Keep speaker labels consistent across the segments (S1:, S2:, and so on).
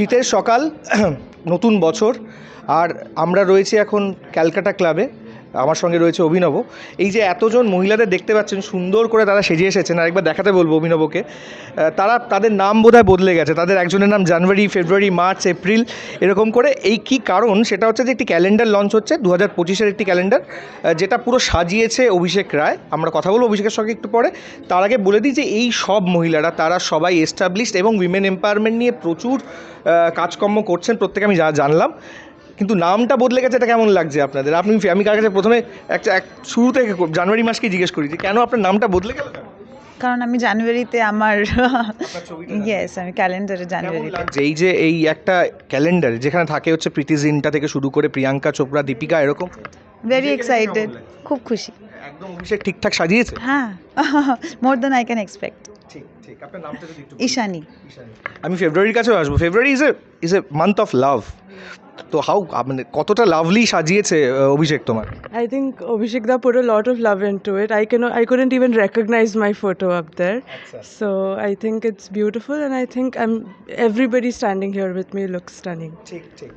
S1: শীতের সকাল নতুন বছর। আর আমরা রয়েছি এখন ক্যালকাটা ক্লাবে। আমার সঙ্গে রয়েছে অভিনব। এই যে এতজন মহিলাদের দেখতে পাচ্ছেন, সুন্দর করে তারা সেজে এসেছেন। আরেকবার দেখাতে বলব অভিনবকে। তারা তাদের নাম বোধহয় বদলে গেছে। তাদের একজনের নাম জানুয়ারি, ফেব্রুয়ারি, মার্চ, এপ্রিল এরকম করে। এই কি কারণ? সেটা হচ্ছে যে একটি ক্যালেন্ডার লঞ্চ হচ্ছে দু হাজার পঁচিশের একটি ক্যালেন্ডার যেটা পুরো সাজিয়েছে অভিষেক রায়। আমরা কথা বলব অভিষেকের সঙ্গে একটু পরে। তার আগে বলে দিই যে এই সব মহিলারা, তারা সবাই এস্টাবলিশড এবং উইমেন এম্পাওয়ারমেন্ট নিয়ে প্রচুর কাজকর্ম করছেন। প্রত্যেকে আমি যা জানলাম। কিন্তু নামটা বদলে গেছে এটা কেমন লাগছে আপনাদের? আপনি আমি কার কাছে প্রথমে একটা এক শুরু থেকে জানুয়ারি মাসকে জিজ্ঞেস করি যে কেন আপনার নামটা বদলে গেল
S2: কারণ আমি জানুয়ারিতে আমার ইয়েস আমি ক্যালেন্ডারে জানুয়ারিতে।
S1: লাগছে? এই যে এই একটা ক্যালেন্ডার যেখানে থাকে হচ্ছে প্রীতি জিন্টা থেকে শুরু করে প্রিয়াঙ্কা চোপড়া দীপিকা এরকম?
S2: ভেরি এক্সাইটেড খুব খুশি।
S1: একদম অভিষেক ঠিকঠাক সাজিয়েছে?
S2: হ্যাঁ more than I can expect
S1: ঠিক ঠিক আপনার নামটা যদি একটু
S2: ঈশানী।
S1: আমি ফেব্রুয়ারির কাছেও আসব। February is a is a month of love তো হাউ মানে কতটা লাভলি সাজিয়েছে অভিষেক তোমার?
S3: আই থিঙ্ক অভিষেক দা পুরো lot of love in to it I can I couldn't even recognise my photo up there so I think it's beautiful and I think I everybody standing here with me look standing
S1: ঠিক ঠিক।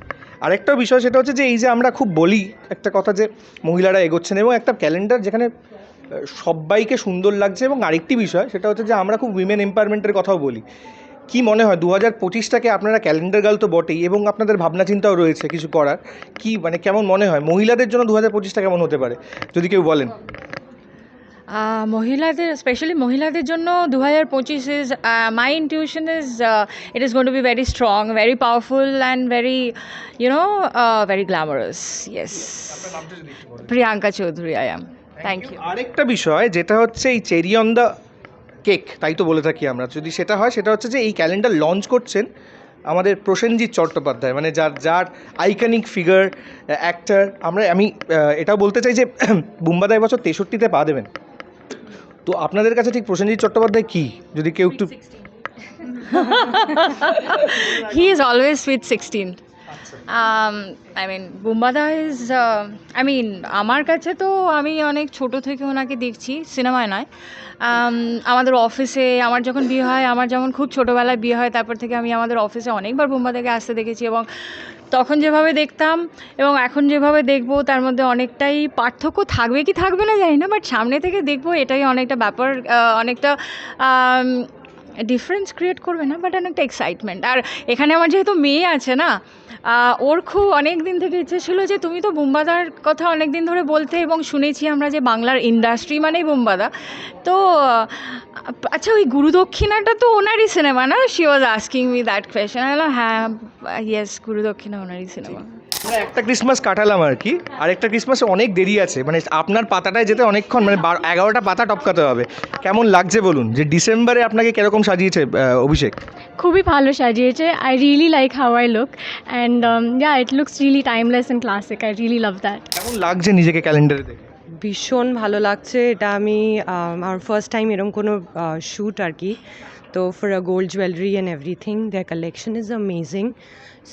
S1: আরেকটা বিষয় সেটা হচ্ছে যে এই যে আমরা খুব বলি একটা কথা যে মহিলারা এগোচ্ছেন এবং একটা ক্যালেন্ডার যেখানে সবাইকে সুন্দর লাগছে এবং আরেকটি বিষয় সেটা হচ্ছে যে আমরা খুব উইমেন এম্পাওয়ারমেন্টের কথাও বলি। কি মনে হয় দু হাজার পঁচিশটাকে আপনারা ক্যালেন্ডার গাল তো বটেই এবং আপনাদের ভাবনা চিন্তাও রয়েছে কিছু করার কি মানে কেমন মনে হয়? মহিলাদের জন্য দু হাজার পঁচিশটা কেমন হতে পারে? যদি কেউ বলেন।
S4: মহিলাদের স্পেশালি মহিলাদের জন্য দু হাজার পঁচিশ is my intuition is it is gone to be very strong very powerful and very you know very glamorous yes Priyanka Chowdhury I am thank you
S1: আরেকটা বিষয় যেটা হচ্ছে এই চেরি অন দ্য কেক, তাই তো বলে থাকি আমরা। যদি সেটা হয়, সেটা হচ্ছে যে এই ক্যালেন্ডার লঞ্চ করছেন আমাদের প্রসেনজিৎ চট্টোপাধ্যায় মানে যার যার আইকনিক ফিগার অ্যাক্টার আমরা, আমি এটাও বলতে চাই যে বুম্বাদা বছর তেষট্টিতে পা দেবেন। তো আপনাদের কাছে ঠিক প্রসেনজিৎ চট্টোপাধ্যায় কি? যদি কেউ একটু
S4: he is always sweet sixteen I mean বুম্বাদা is I mean আমার কাছে তো আমি অনেক ছোট থেকে ওনাকে দেখছি সিনেমায় নয়। Um, আমাদের অফিসে আমার যখন বিয়ে হয় আমার যেমন খুব ছোটোবেলায় বিয়ে হয় তারপর থেকে আমি আমাদের অফিসে অনেকবার বুম্বাদাকে আসতে দেখেছি এবং তখন যেভাবে দেখতাম এবং এখন যেভাবে দেখব তার মধ্যে অনেকটাই পার্থক্য থাকবে কি থাকবে না জানি না বাট সামনে থেকে দেখব এটাই অনেকটা ব্যাপার অনেকটা ডিফারেন্স ক্রিয়েট করবে না বাট অনেকটা এক্সাইটমেন্ট আর এখানে আমার যেহেতু মেয়ে আছে না ওর খুব অনেক দিন থেকে ইচ্ছে ছিল যে তুমি তো বুম্বাদার কথা অনেক দিন ধরে বলতে এবং শুনেছি আমরা যে বাংলার ইন্ডাস্ট্রি মানেই বুম্বাদা। তো আচ্ছা ওই গুরুদক্ষিণাটা তো ওনারই সিনেমা না? She was asking me that question হ্যাঁ ইয়েস গুরুদক্ষিণা ওনারই সিনেমা
S1: আমরা একটা ক্রিসমাস কাটালাম আর কি। আর একটা ক্রিসমাসে অনেক দেরি আছে। মানে আপনার পাতাটায় যেতে অনেকক্ষণ মানে বার- এগারোটা পাতা টপকাতে হবে। কেমন লাগছে বলুন? যে ডিসেম্বরে আপনাকে কীরকম সাজিয়েছে অভিষেক?
S5: খুবই ভালো সাজিয়েছে। I really like how I look and yeah it looks really timeless and classic I really love that
S1: কেমন লাগছে নিজেকে ক্যালেন্ডারে দেখে?
S3: ভীষণ ভালো লাগছে। এটা আমি আমার ফার্স্ট টাইম এরকম কোনো শ্যুট আর কি। তো for a gold jewellery and everything their collection is amazing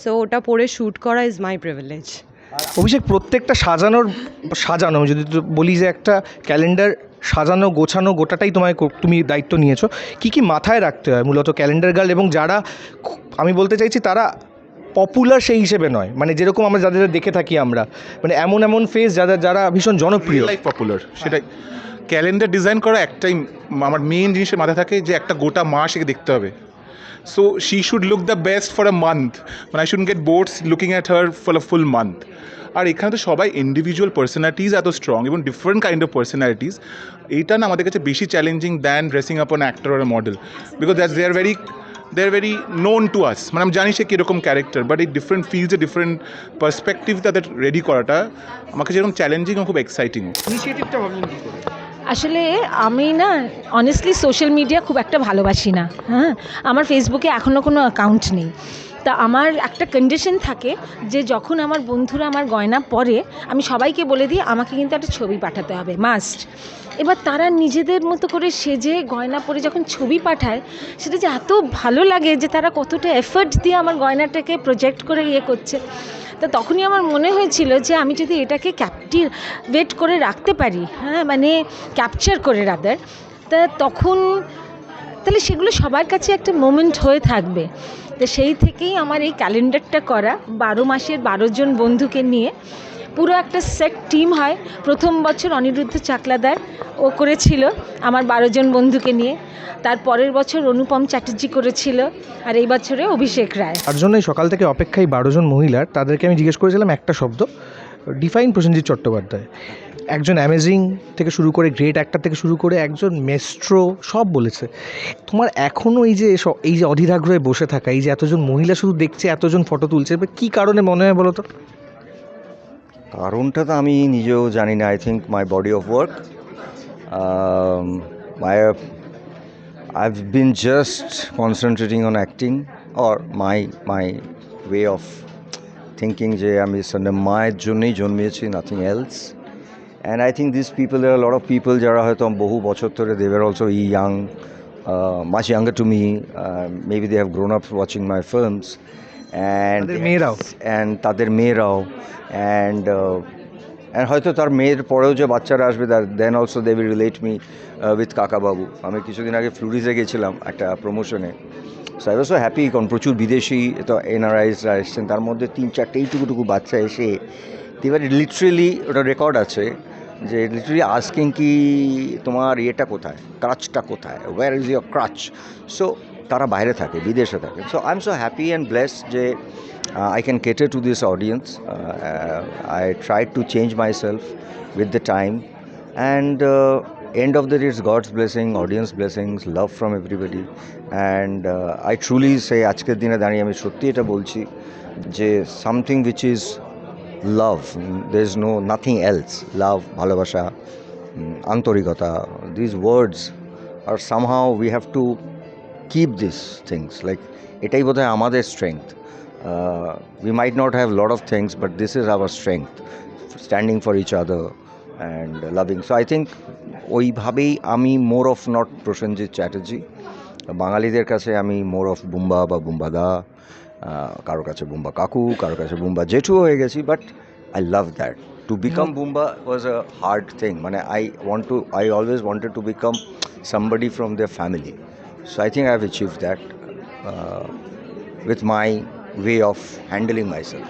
S3: so ওটা পরে শ্যুট করা ইজ মাই প্রিভিলেজ
S1: অভিষেক, প্রত্যেকটা সাজানোর, সাজানো যদি বলি যে একটা ক্যালেন্ডার সাজানো, গোছানো, গোটাটাই তোমায় তুমি দায়িত্ব নিয়েছো, কি কি মাথায় রাখতে হয়? মূলত ক্যালেন্ডার গার্ল এবং যারা আমি বলতে চাইছি তারা পপুলার সেই হিসেবে নয়। মানে যেরকম আমরা যাদের দেখে থাকি আমরা। মানে এমন এমন ফেস যাদের, যারা ভীষণ জনপ্রিয়।
S6: লাইফ পপুলার সেটাই। ক্যালেন্ডার ডিজাইন করা একটাই আমার মেন জিনিসের মাথায় থাকে যে একটা গোটা মাস একে দেখতে হবে। So she should look the best for a month মানে I should get bored looking at her for a full month আর এখানে তো সবাই ইন্ডিভিজুয়াল পার্সোনালিটিস এত স্ট্রং এবং ডিফারেন্ট কাইন্ড অফ পার্সোনালিটিস এইটা না আমাদের কাছে বেশি challenging than dressing up an actor R model because that's they are very they are very known to us মানে আমি জানি সে কীরকম ক্যারেক্টার বাট এই ডিফারেন্ট ফিল্ডসে ডিফারেন্ট পার্সপেক্টিভ তাদের রেডি করাটা আমাকে যেরকম চ্যালেঞ্জিং খুব এক্সাইটিং
S1: ইনিশিয়েটিভটা ভাবলেন কি করে?
S7: আসলে আমি না অনেস্টলি সোশ্যাল মিডিয়া খুব একটা ভালোবাসি না হ্যাঁ? আমার ফেসবুকে এখনও কোনো অ্যাকাউন্ট নেই। তা আমার একটা কন্ডিশন থাকে যে যখন আমার বন্ধুরা আমার গয়না পরে, আমি সবাইকে বলে দিই, আমাকে কিন্তু একটা ছবি পাঠাতে হবে মাস্ট এবার তারা নিজেদের মতো করে সেজে গয়না পরে যখন ছবি পাঠায়, সেটা যে এত ভালো লাগে যে তারা কতটা এফর্ট দিয়ে আমার গয়নাটাকে প্রজেক্ট করে ইয়ে করছে। তা তখনই আমার মনে হয়েছিল যে আমি যদি এটাকে ক্যাপটিভেট করে রাখতে পারি হ্যাঁ মানে ক্যাপচার করে রাদার তা তখন তাহলে সেগুলো সবার কাছে একটা মোমেন্ট হয়ে থাকবে। তো সেই থেকেই আমার এই ক্যালেন্ডারটা করা। বারো মাসের বারো জন বন্ধুকে নিয়ে পুরো একটা সেট টিম হয়। প্রথম বছর অনিরুদ্ধ চাকলাদার, ও করেছিল আমার বারো জন বন্ধুকে নিয়ে। তার পরের বছর অনুপম চ্যাটার্জি করেছিল আর এই বছরে অভিষেক রায়।
S1: তার জন্যই সকাল থেকে অপেক্ষায় বারো জন মহিলার, তাদেরকে আমি জিজ্ঞেস করেছিলাম একটা শব্দ। ডিফাইন প্রসেনজিৎ চট্টোপাধ্যায়। একজন অ্যামেজিং থেকে শুরু করে গ্রেট অ্যাক্টার থেকে শুরু করে একজন মেস্ট্রো সব বলেছে। তোমার এখনও এই যে এই যে অধীরাগ্রহে বসে থাকা, এই যে এতজন মহিলা শুধু দেখছে, এতজন ফটো তুলছে কী কারণে মনে হয় বলো তো
S8: কারণটা তো আমি নিজেও জানি না I think my body of work my I've been just concentrating on acting or my my way of thinking যে আমি মায়ের জন্যই জন্মিয়েছি nothing else and I think this people are lot of people যারা হয়তো বহু বছর ধরে দেবের also uh young much younger to me maybe they have grown up watching my films and
S1: মেয়েরাও।
S8: অ্যান্ড তাদের মেয়েরাও। অ্যান্ড অ্যান্ড হয়তো তার মেয়ের পরেও যে বাচ্চারা আসবে then also they will relate me with Kakababu. আমি কিছুদিন আগে ফ্লুরিজে গেছিলাম একটা প্রমোশনে সো আই সো হ্যাপি কারণ প্রচুর বিদেশি তো এনআরআইসরা এসছেন। তার মধ্যে তিন চারটে এইটুকুটুকু বাচ্চা এসে এবার লিটারেলি ওটা রেকর্ড আছে যে লিটারেলি আস্কিং কি তোমার ইয়েটা কোথায়? ক্রাচটা কোথায়? Where is your crutch so তারা বাইরে থাকে বিদেশে থাকে। So I am so happy and bless যে I can cater to this audience I try to change myself with the time and end of the day it's blessing audience blessings love from everybody. And uh, i truly say আজকের দিনে দাঁড়িয়ে আমি সত্যি এটা বলছি যে something which is love there is no nothing else love ভালোবাসা আন্তরিকতা this words are somehow we have to keep this things like এটাই বোধহয় আমাদের strength we might not have lot of things but this is our strength standing for each other and loving so I think ওইভাবেই আমি more of not Prosenjit Chatterjee বাঙালিদের কাছে আমি more of Bumba বা বুম্বা বুম্বাদা কারোর কাছে বুম্বা কাকু কারোর কাছে বুম্বা জেঠু হয়ে গেছি but I love that to become Bumba was a hard thing মানে I want to I always wanted to become somebody from their family. So I think I've achieved that uh, with my way of handling myself.